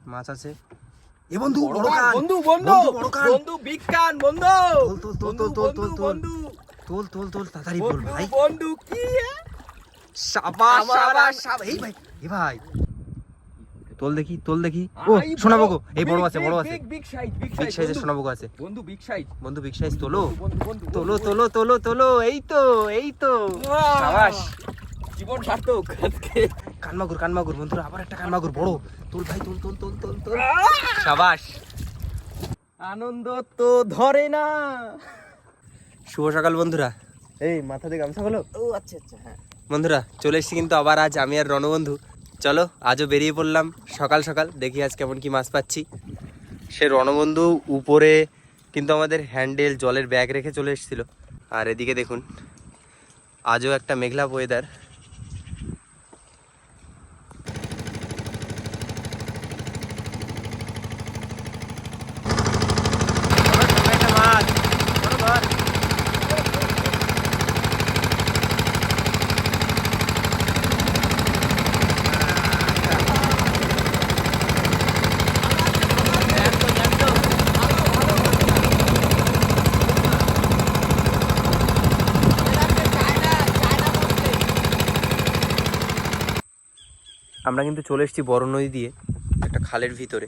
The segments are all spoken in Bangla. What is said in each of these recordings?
মাছ আছে। এ বন্ধু বড় কান বন্ধু বন্ধু বড় কান। বন্ধু বন্ধু। তোল, তোল, তোল, তোল, তোল, তোল, তোল। তোল তোল তাড়াতাড়ি বল ভাই। বন্ধু কি এই ভাই এ ভাই। তোল দেখি তোল দেখি। ও শোনাবো গো। এই বড় আছে বড় আছে। Big big size big big size সাইজের শোনাবো আছে। বন্ধু বিগ সাইজ বন্ধু বিগ সাইজ তোলো। বন্ধু বন্ধু তোলো তোলো তোলো তোলো। এই তো এই তো। সাবাস। জীবন সার্থক আজকে। কানমাগুর কানমাগুর বন্ধুরা আবার একটা কানমাগুর বড়। তোল ভাই তোল তোল তোল তোল তোল সাবাস। আনন্দ তো ধরে না। শুভ সকাল বন্ধুরা। এই মাথা দিয়ে গামছা হলো ও আচ্ছা আচ্ছা হ্যাঁ। বন্ধুরা চলে এসেছি কিন্তু আবার আজ আমি আর রণবন্ধু চলো আজও বেরিয়ে পড়লাম। সকাল সকাল দেখি আজ কেমন কি মাছ পাচ্ছি। সে রণবন্ধু উপরে কিন্তু আমাদের হ্যান্ডেল জলের ব্যাগ রেখে চলে এসেছিল। আর এদিকে দেখুন আজও একটা মেঘলা ওয়েদার আমরা কিন্তু চলে এসেছি বড় নদী দিয়ে একটা খালের ভিতরে।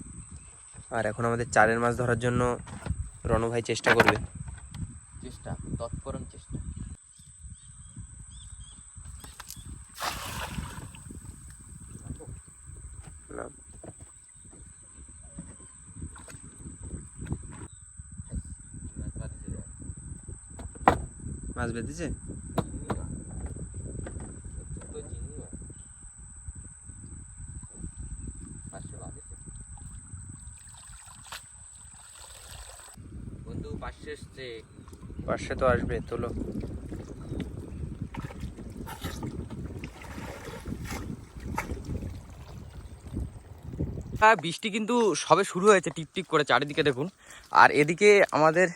আর এখন আমাদের চারের মাছ ধরার জন্য রণভাই চেষ্টা করবে। চেষ্টা তৎপরণ চেষ্টা। মাছ বেঁধেছে বন্ধু পাশে এসছে। পাশে তো আসবে তোলো। হ্যাঁ বৃষ্টি কিন্তু সবে শুরু হয়েছে টিপ টিপ করে চারিদিকে দেখুন। আর এদিকে আমাদের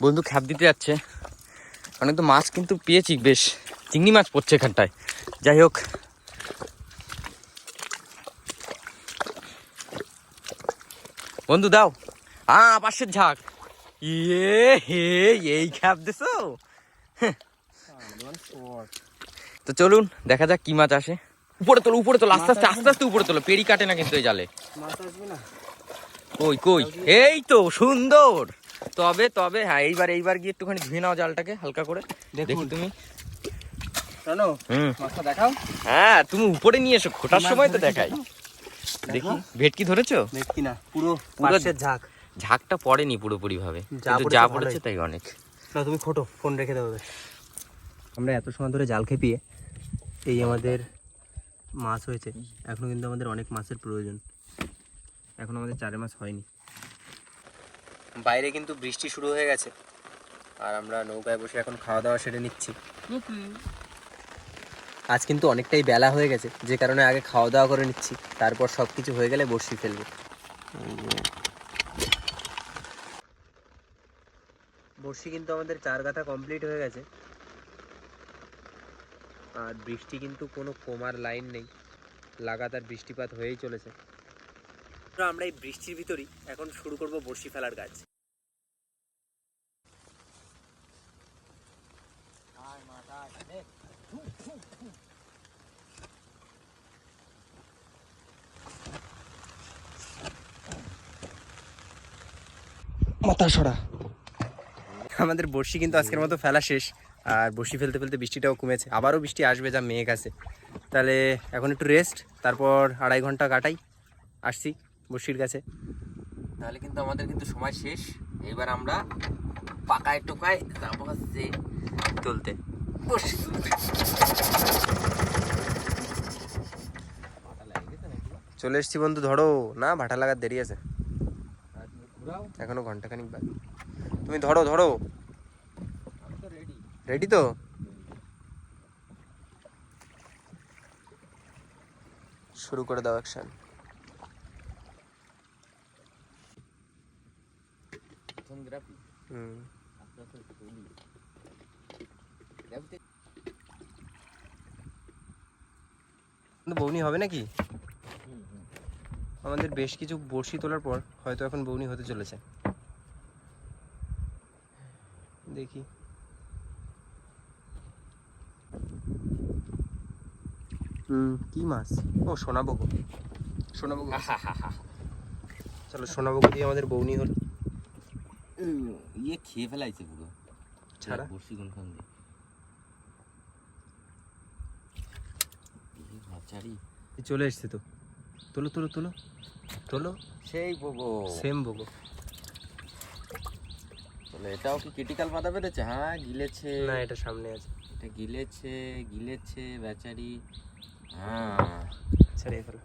বন্ধু খ্যাপ দিতে যাচ্ছে। অনেক তো মাছ কিন্তু পেয়েছি বেশ। চিংড়ি মাছ পড়ছে এখানটায়। যাই হোক। বন্ধু দাও। আ পাশের ঝাঁক ইয়ে হে এই দিছো? হ্যাঁ। তো চলুন দেখা যাক কি মাছ আসে। উপরে তোলো উপরে তোলো আস্তে আস্তে আস্তে আস্তে উপরে তোলো। পেরি কাটে না কিন্তু এই জালে। কই কই? এই তো সুন্দর। তবে তবে হ্যাঁ এইবার এইবার গিয়ে একটুখানি ধুয়ে নাও জালটাকে হালকা করে। দেখি তুমি। দেখাও। হ্যাঁ তুমি উপরে নিয়ে এসো খোটার সময় তো দেখাই। দেখো। ভেটকি ধরেছো? দেখি না পুরো ঝাঁক। ঝাঁকটা পড়েনি পুরোপুরি ভাবে যা কিন্তু পড়েছে যা পড়েছে তাই অনেক। না তুমি খোটো ফোন রেখে দেবো আমরা এত সময় ধরে জাল খেপিয়ে এই আমাদের মাছ হয়েছে এখনও কিন্তু আমাদের অনেক মাছের প্রয়োজন। এখন আমাদের চারে মাছ হয়নি। বাইরে কিন্তু বৃষ্টি শুরু হয়ে গেছে। আর আমরা নৌকায় বসে এখন খাওয়া দাওয়া সেরে নিচ্ছি। আজ কিন্তু অনেকটাই বেলা হয়ে গেছে যে কারণে আগে খাওয়া দাওয়া করে নিচ্ছি তারপর সব কিছু হয়ে গেলে বসি ফেলব। বর্ষি কিন্তু আমাদের চার গাথা কমপ্লিট হয়ে গেছে। আর বৃষ্টি কিন্তু কোনো কমার লাইন নেই। লাগাতার বৃষ্টিপাত হয়েই চলেছে। আমরা এই বৃষ্টির ভিতরই এখন শুরু করব বর্ষি ফেলার কাজ। মাথা সরা। আমাদের বর্ষি কিন্তু আজকের মতো ফেলা শেষ। আর বর্ষি ফেলতে ফেলতে বৃষ্টিটাও কমেছে। আবারও বৃষ্টি আসবে যা মেঘ আছে। তাহলে এখন একটু রেস্ট তারপর আড়াই ঘণ্টা কাটাই। আসছি বর্ষির কাছে। তাহলে কিন্তু আমাদের কিন্তু সময় শেষ। এবার আমরা পাকায় টোকায় যাব হচ্ছে তুলতে বসে চলে এসছি বন্ধু ধরো। না ভাটা লাগার দেরি আছে। এখনও ঘন্টাখানিক বাকি। তুমি ধরো ধরো। রেডি তো? শুরু করে দাও অ্যাকশন বৌনি হবে নাকি? আমাদের বেশ কিছু বড়শি তোলার পর হয়তো এখন বৌনি হতে চলেছে। দেখি। হুম কি মাছ? ও সোনাবগো। সোনাবগো। চলো সোনাবগো দিয়ে আমাদের বৌনি হলো। ইয়ে খেয়ে ফেলাইছে পুরো। ছাড়া? বসি কোনখান দিয়ে? এই চলে এসছে তো। তোলো তোলো তোলো। তোলো। সেই বগো। সেম বগো। এটাও কি ক্রিটিক্যাল মাথা পেরেছে? হ্যাঁ গিলেছে। না এটা সামনে আছে। এটা গিলেছে গিলেছে বেচারি। হ্যাঁ। ছেড়ে ফেলো।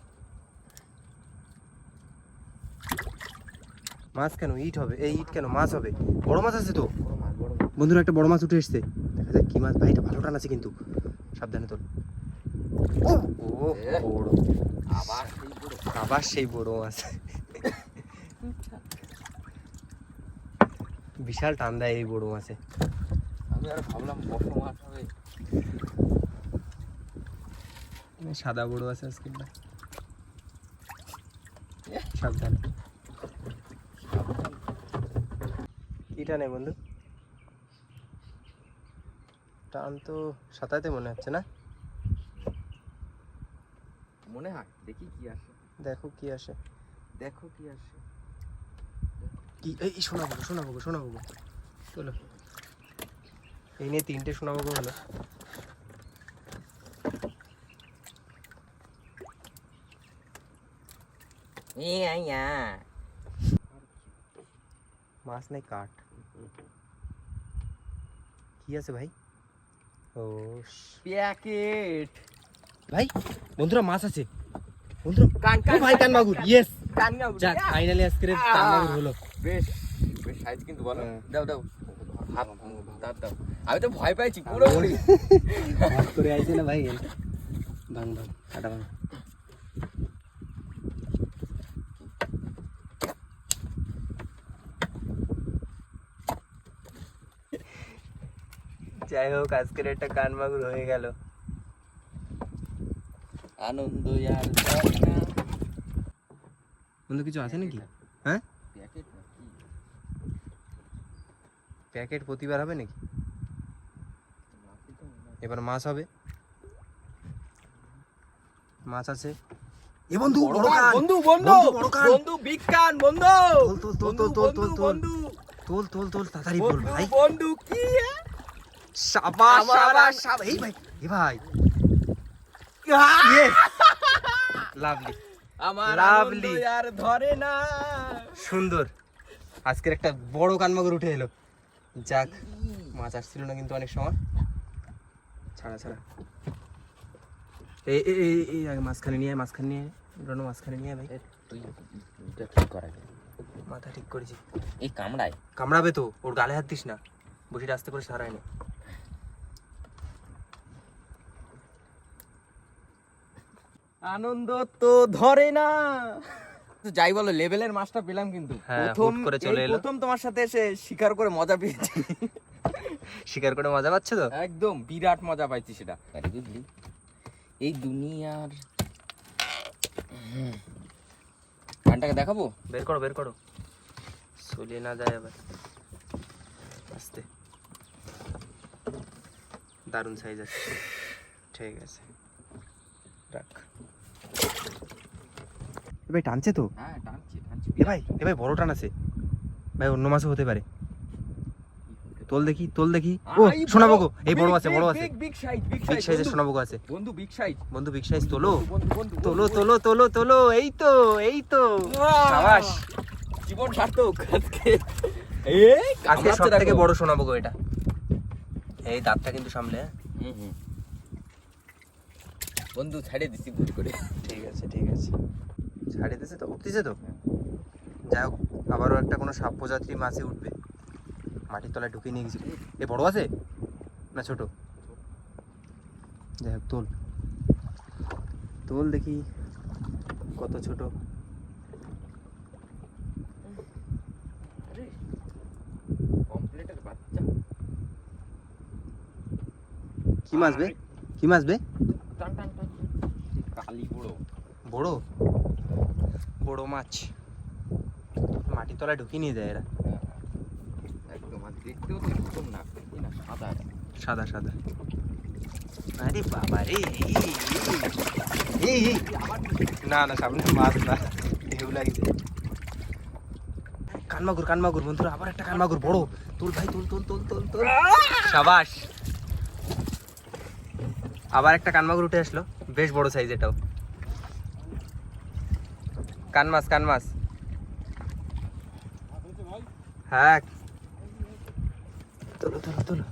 মাছ কেন? ইট হবে। এই ইট কেন? মাছ হবে। বড় মাছ আছে তো? মাছ বড় বন্ধুরা একটা বড় মাছ উঠে এসছে। দেখা যাক কি মাছ। ভাই এটা ভালো টান আছে কিন্তু। সাবধানে তোল। বড়। আবার সেই বড় আবার সেই বড় মাছ। বিশাল টান দেয় এই বড় মাছে। আমি আর ভাবলাম বড় মাছ হবে। সাদা বড় আছে আজকে। না সাবধানে। কি টানে বন্ধু? টান তো সাঁতাইতে মনে হচ্ছে না? মনে হয় দেখি কি আসে। দেখো কি আসে। দেখো কি আসে। কি? এই শোনাবো শোনাবো শোনাবো চলো। এই নিয়ে তিনটে শোনাবো হলো মাছ নাই কাঠ। কি আছে ভাই? ও প্যাকেট। ভাই বন্ধুরা মাছ আছে। বন্ধুরা কান ও ভাই কান মাগুর ইয়েস কান। যাক ফাইনালি আজকে কান মাগুর হলো। বেশ বেশ সাইজ কিন্তু বলো। হ্যাঁ। দাও দাও। হাত দাও দাও। আমি তো ভয় পাইছি পুরোপুরি হাত করে আইছে না ভাই? ভাঙ ভাঙ কাটা ভাঙ যাই হোক আজকের একটা কান মাগুর হয়ে গেল। আনন্দ আর। বন্ধু কিছু আছে নাকি হ্যাঁ প্যাকেট নাকি প্যাকেট প্রতিবার হবে নাকি? এবার মাছ হবে। মাছ আছে। এ বন্ধু বড় কান। বন্ধু বন্ধু বন্ধু, বড় কান। বন্ধু বিজ্ঞান বন্ধু। তোল তোল তোল তোল তোল তোল তোল তোল তোল তোল তাড়াতাড়ি বল ভাই। বন্ধু কি সাবাস আমার সাবাস। এই ভাই এ ভাই। লাভলি আমার Lovely. আর ধরে না। সুন্দর। আজকের একটা বড় কানমাগুর উঠে এলো। যাক মাছ আসছিল না কিন্তু অনেক সময়। ছাড়া ছাড়া। এই এই এই আগে মাঝখানে নিয়ে মাঝখানে নিয়ে। মাঝখানে নিয়ে ভাই। তুই এটা ঠিক করা মাথা ঠিক করেছি। এই কামড়ায়। কামড়াবে তো ওর গালে হাত দিস না। বসিটা আস্তে করে সারায় না। আনন্দ তো ধরে না। যাই বলো লেভেলের মাছটা পেলাম কিন্তু। হ্যাঁ, প্রথম করে চলে এলো। প্রথম তোমার সাথে এসে শিকার করে মজা পেয়েছি। শিকার করে মজা পাচ্ছে তো? একদম বিরাট মজা পাইছি সেটা। বুঝলি এই দুনিয়ার গানটাকে দেখাবো? বের করো বের করো। চলে না যায় আবার। আস্তে। দারুণ সাইজ আছে। ঠিক আছে। রাখ। ভাই টানছে তো? হ্যাঁ এ ভাই এ ভাই বড় টান আছে। ভাই অন্য মাছও হতে পারে। তোল দেখি তোল দেখি। ও শোনাবো গো এই বড় আছে বড় আছে। বিগ size, সাইজের বন্ধু। শোনাবো গো আছে। বন্ধু বিগ সাইজ বন্ধু বিগ সাইজ তোলো। তোলো তোলো তোলো তোলো এই তো এই তো! সাবাস। জীবন সার্থক আজকে। এই আজকে সব থেকে বড় শোনাবো গো এটা। এই দাঁতটা কিন্তু সামলে হ্যাঁ? হুম, হুম। বন্ধু ছাড়ে দিছি ভুল করে। ঠিক আছে ঠিক আছে। ছাড়িয়ে দিছে তো উঠতেছে তো। যাই হোক আবারও একটা কোনো সাপ প্রজাতি মাছে উঠবে। মাটির তলায় ঢুকে নিয়ে গেছি। এ বড় আছে? না ছোট? যাই হোক তোল। তোল দেখি কত ছোট। কি মাছ বে? কি মাছ বে? কালি বড়। বড়? বড় মাছ। মাটির তলায় ঢুকিয়ে নিয়ে যায় এরা। একদম আর দেখতেও তো এরকম না সাদা। সাদা সাদা। আরে বাবা রে এই। না না সামনে মাছ না ঢেউ লাগছে। কানমাগুর কানমাগুর বন্ধুরা আবার একটা কানমাগুর বড়। তোল ভাই তোল তোল তোল তোল তোল। সাবাস। আবার একটা কানমাগুর উঠে আসলো বেশ বড় সাইজ এটাও। কানমাস কানমাস। হ্যাঁ। তোলো তোলো তোলো।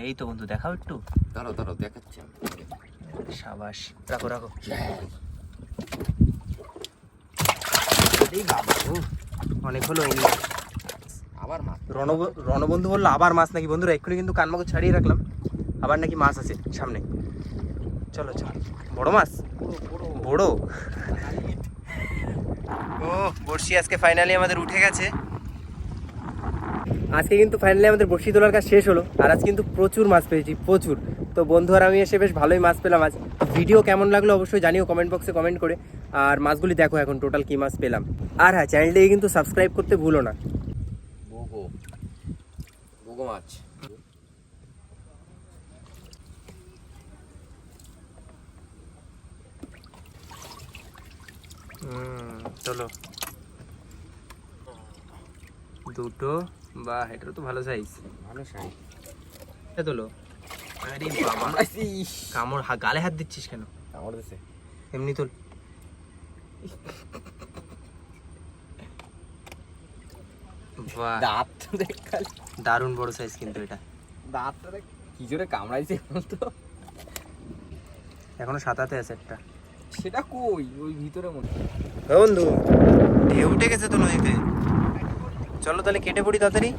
এই তো বন্ধু দেখাও একটু। দাঁড়াও দাঁড়াও দেখাচ্ছি আমি। সাবাস রাখো রাখো। অনেক হলো আবার মাছ। রণ রণবন্ধু বলল আবার মাছ নাকি? বন্ধুরা এক্ষুনি কিন্তু কানমাকে ছাড়িয়ে রাখলাম। আবার নাকি মাছ আছে সামনে। চলো চলো। বড় মাছ? বড়। ও, বড়শি আজকে ফাইনালি আমাদের উঠে গেছে। আজকে কিন্তু ফাইনালি আমাদের বড়শি তোলার কাজ শেষ হলো। আর আজ কিন্তু প্রচুর মাছ পেয়েছি, প্রচুর। তো বন্ধু আর আমি এসে বেশ ভালোই মাছ পেলাম আজ। ভিডিও কেমন লাগল অবশ্যই জানিও কমেন্ট বক্সে কমেন্ট করে। আর মাছগুলি দেখো এখন টোটাল কি মাছ পেলাম। আর হ্যাঁ চ্যানেলটিকে কিন্তু সাবস্ক্রাইব করতে ভুলো না। বুগো বুগো মাছ হুম চলো। দুটো বা এটারও তো ভালো সাইজ ভালো সাই এটা তোলো। আরে বাবা কামড় হা- গালে হাত দিচ্ছিস কেন? আমার দেশে এমনি তোল। বাহ। দাঁত তো দারুণ বড় সাইজ কিন্তু এটা। দাঁতটা দেখ কি জোরে কামড়াইছে বলতো? এখনও সাতাতে আছে একটা। সেটা কই? ওই ভিতরে মনে বন্ধু, ঢেউ উঠে গেছে তো নদীতে। চলো তাহলে কেটে পড়ি তাড়াতাড়ি।